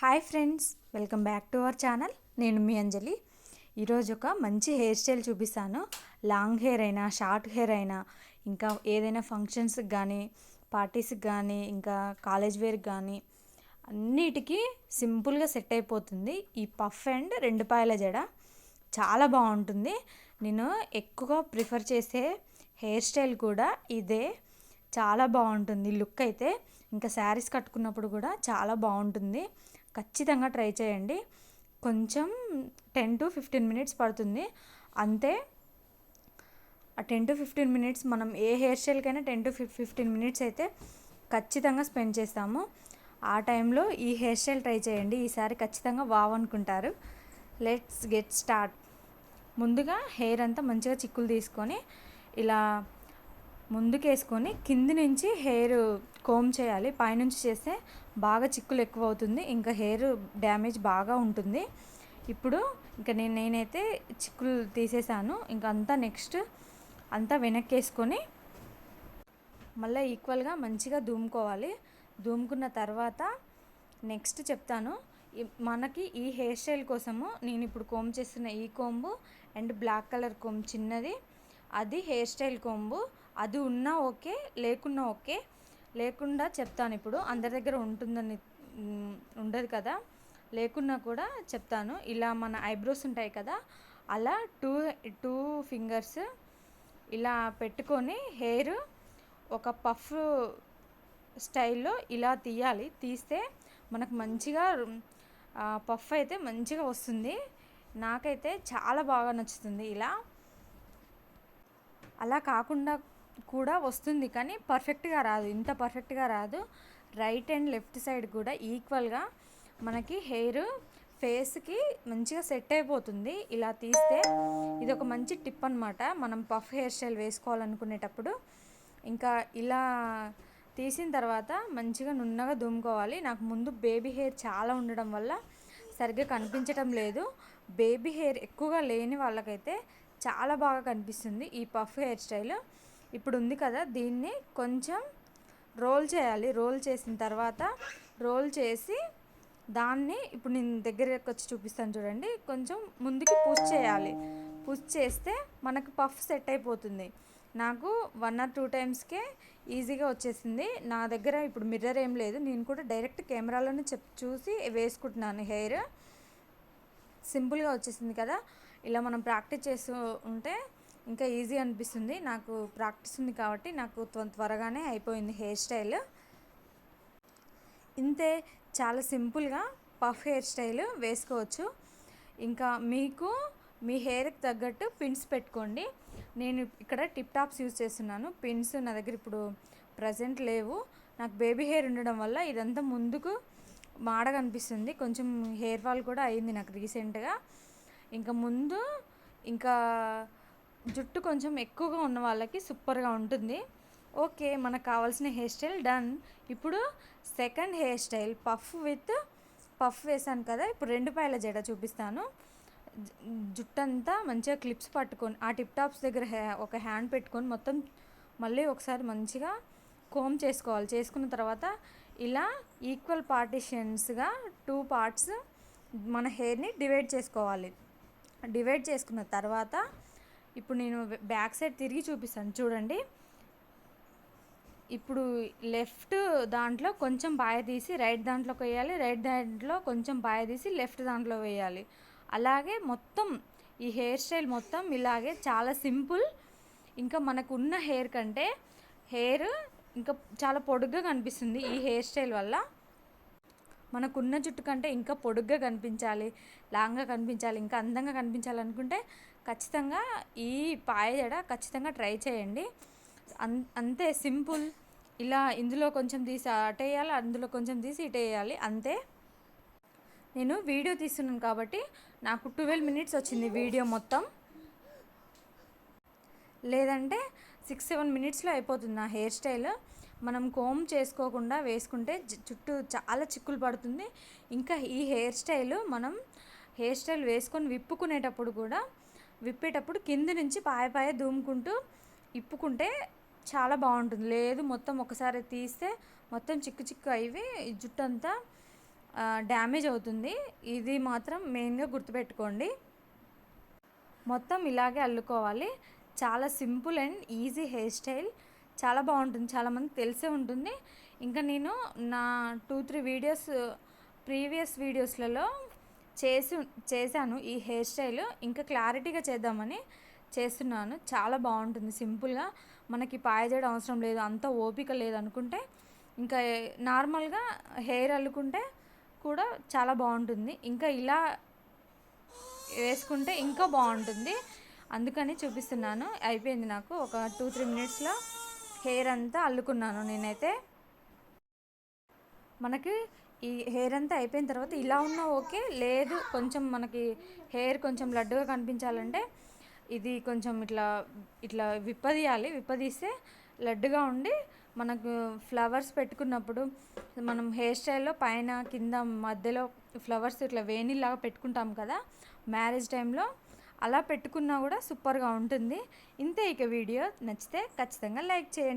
Hi friends welcome back to our channel. నేను మీ అంజలి. ఈరోజు ఒక మంచి హెయిర్ స్టైల్ చూపిస్తాను. లాంగ్ హెయిర్ అయినా షార్ట్ హెయిర్ అయినా ఇంకా ఏదైనా ఫంక్షన్స్కి కానీ పార్టీస్కి కానీ ఇంకా కాలేజ్ వేర్కి కానీ అన్నిటికీ సింపుల్గా సెట్ అయిపోతుంది. ఈ పఫ్ అండ్ రెండు పాయల జడ చాలా బాగుంటుంది. నేను ఎక్కువగా ప్రిఫర్ చేసే హెయిర్ స్టైల్ కూడా ఇదే. చాలా బాగుంటుంది లుక్ అయితే. ఇంకా శారీస్ కట్టుకున్నప్పుడు కూడా చాలా బాగుంటుంది. ఖచ్చితంగా ట్రై చేయండి. కొంచెం టెన్ టు ఫిఫ్టీన్ మినిట్స్ పడుతుంది. అంతే. ఆ టెన్ టు ఫిఫ్టీన్ మినిట్స్ మనం ఏ హెయిర్ స్టైల్కైనా టెన్ టు ఫిఫ్టీన్ మినిట్స్ అయితే ఖచ్చితంగా స్పెండ్ చేస్తాము. ఆ టైంలో ఈ హెయిర్ స్టైల్ ట్రై చేయండి. ఈసారి ఖచ్చితంగా వావ్ అనుకుంటారు. Let's get start. ముందుగా హెయిర్ అంతా మంచిగా చిక్కులు తీసుకొని ఇలా ముందుకు వేసుకొని కింది నుంచి హెయిర్ కోమ్ చేయాలి. పైనుంచి చేస్తే బాగా చిక్కులు ఎక్కువ అవుతుంది ఇంకా హెయిర్ డ్యామేజ్ బాగా ఉంటుంది. ఇప్పుడు ఇంకా నేను నేనైతే చిక్కులు తీసేసాను. ఇంకా అంతా నెక్స్ట్ అంతా వెనక్కి వేసుకొని మళ్ళీ ఈక్వల్గా మంచిగా దూముకోవాలి దూముకున్న తర్వాత నెక్స్ట్ చెప్తాను. మనకి ఈ హెయిర్ స్టైల్ కోసము నేను ఇప్పుడు కోమ్ చేస్తున్న ఈ comb and black colour comb చిన్నది. అది హెయిర్ స్టైల్ కోంబు అది ఉన్నా ఓకే లేకున్నా ఓకే. లేకుండా చెప్తాను. ఇప్పుడు అందరి దగ్గర ఉంటుందని ఉండదు కదా. లేకున్నా కూడా చెప్తాను. ఇలా మన ఐబ్రోస్ ఉంటాయి కదా అలా టూ టూ ఫింగర్స్ ఇలా పెట్టుకొని హెయిర్ ఒక పఫ్ స్టైల్లో ఇలా తీయాలి. తీస్తే మనకు మంచిగా పఫ్ అయితే మంచిగా వస్తుంది. నాకైతే చాలా బాగా నచ్చుతుంది ఇలా. అలా కాకుండా కూడా వస్తుంది కానీ పర్ఫెక్ట్గా రాదు. ఇంత పర్ఫెక్ట్గా రాదు. రైట్ అండ్ లెఫ్ట్ సైడ్ కూడా ఈక్వల్గా మనకి హెయిర్ ఫేస్కి మంచిగా సెట్ అయిపోతుంది. ఇలా తీస్తే ఇది ఒక మంచి టిప్ అనమాట మనం పఫ్ హెయిర్ స్టైల్ వేసుకోవాలనుకునేటప్పుడు ఇంకా ఇలా తీసిన తర్వాత మంచిగా నున్నగా దుమ్ముకోవాలి. నాకు ముందు బేబీ హెయిర్ చాలా ఉండడం వల్ల సరిగ్గా కనిపించటం లేదు. బేబీ హెయిర్ ఎక్కువగా లేని వాళ్ళకైతే చాలా బాగా కనిపిస్తుంది ఈ పఫ్ హెయిర్ స్టైల్ ఇప్పుడు ఉంది కదా దీన్ని కొంచెం రోల్ చేయాలి. రోల్ చేసిన తర్వాత రోల్ చేసి దాన్ని ఇప్పుడు నేను దగ్గరకు వచ్చి చూపిస్తాను చూడండి. కొంచెం ముందుకి పుష్ చేయాలి. పుష్ చేస్తే మనకు పఫ్ సెట్ అయిపోతుంది. నాకు వన్ ఆర్ టూ టైమ్స్కే ఈజీగా వచ్చేసింది. నా దగ్గర ఇప్పుడు మిర్రర్ ఏం లేదు. నేను కూడా డైరెక్ట్ కెమెరాలోనే చెప్ చూసి వేసుకుంటున్నాను హెయిర్ సింపుల్గా వచ్చేసింది కదా. ఇలా మనం ప్రాక్టీస్ చేస్తూ ఉంటే ఇంకా ఈజీ అనిపిస్తుంది. నాకు ప్రాక్టీస్ ఉంది కాబట్టి నాకు త్వ- త్వరగానే అయిపోయింది హెయిర్ స్టైల్ ఇంతే చాలా సింపుల్గా పఫ్ హెయిర్ స్టైల్ వేసుకోవచ్చు. ఇంకా మీకు మీ హెయిర్కి తగ్గట్టు పిన్స్ పెట్టుకోండి. నేను ఇక్కడ టిప్ టాప్స్ యూజ్ చేస్తున్నాను. పిన్స్ నా దగ్గర ఇప్పుడు ప్రజెంట్ లేవు. నాకు బేబీ హెయిర్ ఉండడం వల్ల ఇదంతా ముందుకు మాడ అనిపిస్తుంది. కొంచెం హెయిర్ ఫాల్ కూడా అయింది నాకు రీసెంట్గా ఇంకా ముందు ఇంకా జుట్టు కొంచెం ఎక్కువగా ఉన్న వాళ్ళకి సూపర్గా ఉంటుంది. ఓకే మనకు కావాల్సిన హెయిర్ స్టైల్ డన్. ఇప్పుడు second hair style puff with puff వేసాను కదా ఇప్పుడు రెండు పాయల జడ చూపిస్తాను. జుట్టంతా మంచిగా క్లిప్స్ పట్టుకొని ఆ టిప్ టాప్స్ దగ్గర హ్యా- ఒక హ్యాండ్ పెట్టుకొని మొత్తం మళ్ళీ ఒకసారి మంచిగా కోమ్ చేసుకోవాలి. చేసుకున్న తర్వాత ఇలా ఈక్వల్ పార్టిషన్స్గా టూ పార్ట్స్ మన హెయిర్ని డివైడ్ చేసుకోవాలి. డివైడ్ చేసుకున్న తర్వాత ఇప్పుడు నేను బ్యాక్ సైడ్ తిరిగి చూపిస్తాను. చూడండి. ఇప్పుడు లెఫ్ట్ దాంట్లో కొంచెం బాయ తీసి రైట్ దాంట్లోకి వేయాలి. రైట్ దాంట్లో కొంచెం బాయ తీసి లెఫ్ట్ దాంట్లో వేయాలి. అలాగే మొత్తం ఈ హెయిర్ స్టైల్ మొత్తం ఇలాగే చాలా సింపుల్. ఇంకా మనకు ఉన్న హెయిర్ కంటే హెయిర్ ఇంకా చాలా పొడుగ్గా కనిపిస్తుంది ఈ హెయిర్ స్టైల్ వల్ల. మనకున్న జుట్టు కంటే ఇంకా పొడుగ్గా కనిపించాలి. లాంగ్గా కనిపించాలి. ఇంకా అందంగా కనిపించాలనుకుంటే ఖచ్చితంగా ఈ పాయజడ ఖచ్చితంగా ట్రై చేయండి. అన్ అంతే సింపుల్. ఇలా ఇందులో కొంచెం తీసి అటేయాలి అందులో కొంచెం తీసి ఇటేయాలి అంతే. నేను వీడియో తీస్తున్నాను కాబట్టి నాకు ట్వెల్వ్ మినిట్స్ వచ్చింది వీడియో మొత్తం. లేదంటే సిక్స్ సెవెన్ మినిట్స్లో అయిపోతుంది నా హెయిర్ స్టైల్. మనం కోమ్ చేసుకోకుండా వేసుకుంటే చుట్టూ చాలా చిక్కులు పడుతుంది. ఇంకా ఈ హెయిర్ స్టైల్ మనం హెయిర్ స్టైల్ వేసుకొని విప్పుకునేటప్పుడు కూడా విప్పేటప్పుడు కింద నుంచి పాయ పాయ దూముకుంటూ ఇప్పుకుంటే చాలా బాగుంటుంది. లేదు మొత్తం ఒకసారి తీస్తే మొత్తం చిక్కు చిక్కు అయ్యి జుట్టు అంతా డ్యామేజ్ అవుతుంది. ఇది మాత్రం మెయిన్గా గుర్తుపెట్టుకోండి. మొత్తం ఇలాగే అల్లుకోవాలి. చాలా simple and easy hair style. చాలా బాగుంటుంది. చాలామంది తెలిసే ఉంటుంది. ఇంకా నేను నా టూ త్రీ వీడియోస్ ప్రీవియస్ వీడియోస్లలో చేసి చేశాను. ఈ హెయిర్ స్టైల్ ఇంకా క్లారిటీగా చేద్దామని చేస్తున్నాను. చాలా బాగుంటుంది. సింపుల్గా మనకి పాయజేయడం అవసరం లేదు. అంత ఓపిక లేదనుకుంటే ఇంకా నార్మల్గా హెయిర్ అల్లుకుంటే కూడా చాలా బాగుంటుంది. ఇంకా ఇలా వేసుకుంటే ఇంకా బాగుంటుంది. అందుకని చూపిస్తున్నాను. అయిపోయింది నాకు. ఒక టూ త్రీ మినిట్స్లో హెయిర్ అంతా అల్లుకున్నాను నేనైతే. మనకి ఈ హెయిర్ అంతా అయిపోయిన తర్వాత ఇలా ఉన్నా ఓకే లేదు కొంచెం మనకి హెయిర్ కొంచెం లడ్డుగా కనిపించాలంటే ఇది కొంచెం ఇట్లా ఇట్లా విప్పదీయాలి. విప్పదీస్తే లడ్డుగా ఉండి మనకు ఫ్లవర్స్ పెట్టుకున్నప్పుడు మనం హెయిర్ స్టైల్లో పైన కింద మధ్యలో ఫ్లవర్స్ ఇట్లా వేణిలాగా పెట్టుకుంటాం కదా మ్యారేజ్ టైంలో అలా పెట్టుకున్నా కూడా సూపర్గా ఉంటుంది. ఇంతే ఇక వీడియో. నచ్చితే ఖచ్చితంగా లైక్ చేయండి.